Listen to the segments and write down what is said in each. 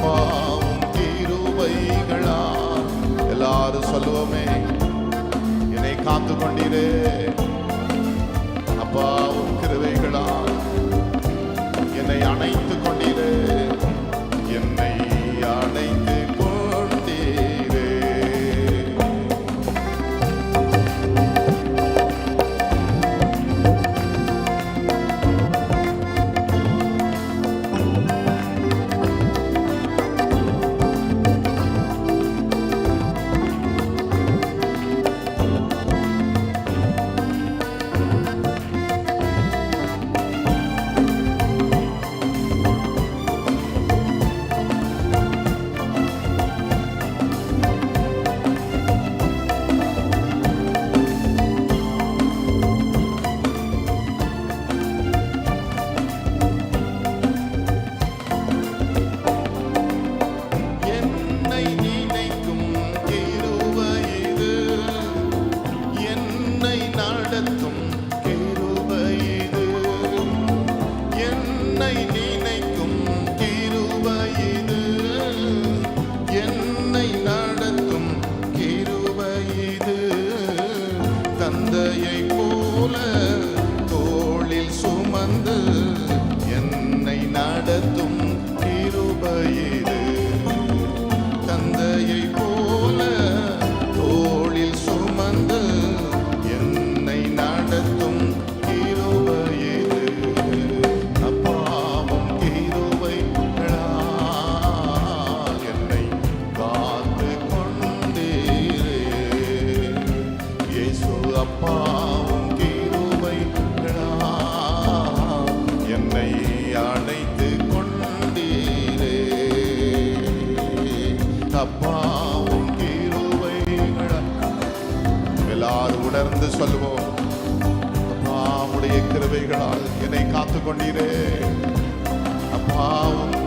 அப்பா உன் எல்லாரும் சொல்லுவோமே என்னை காத்து கொண்டீரே அப்பாவும் உன் என்னை அணைத்து கொண்டீரே சொல்லுவோம். அம்மா உடைய கிருவைகளால் என்னை காத்து அப்பாவும்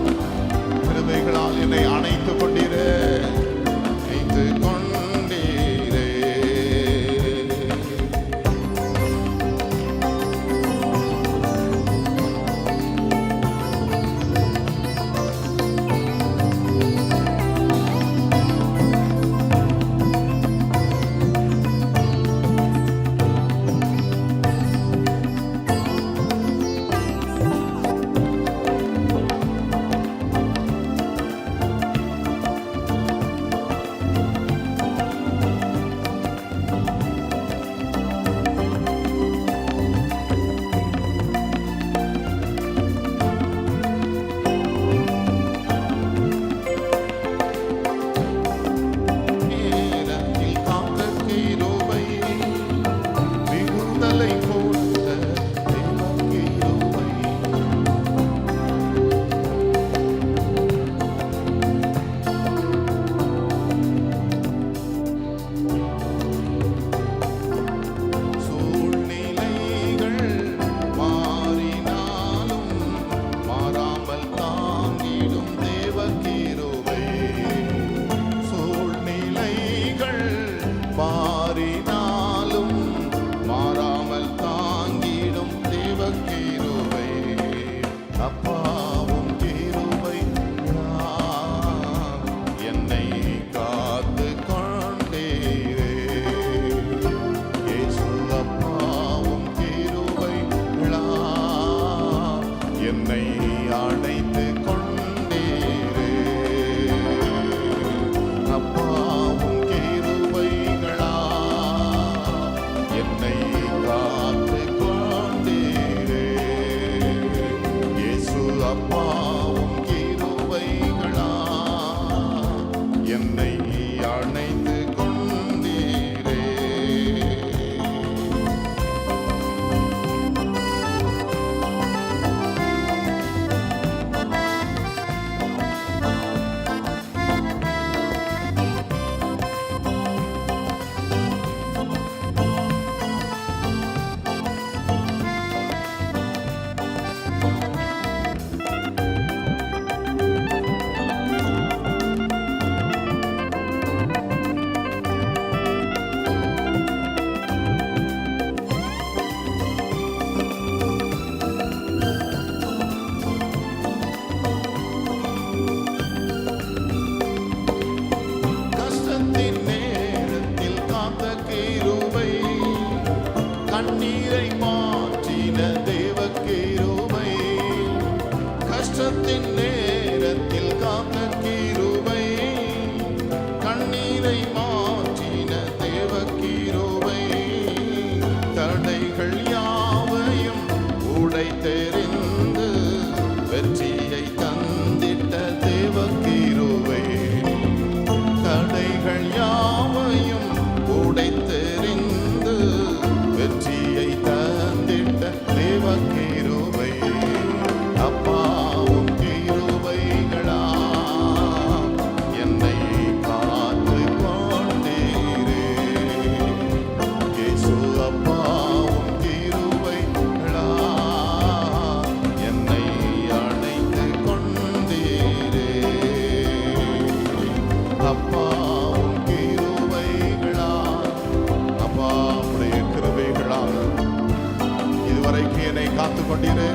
என்னை காத்து கொண்டிரு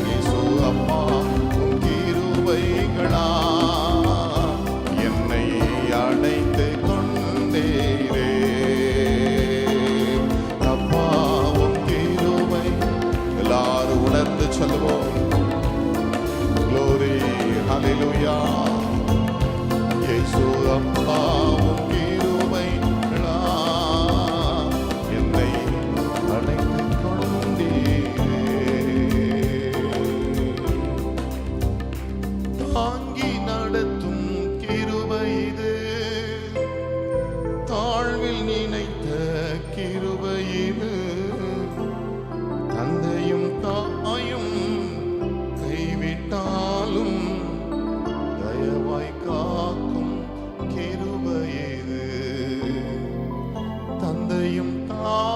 இயேசு அம்மா உன் கிருபைகளா என்னை அடைத்து கொண்டேரே. அப்பா உன் கிருபை எல்லாரும் உணர்ந்து சொல்லுவோம். க்ளோரி ஹலிலுயா இயேசு orientar.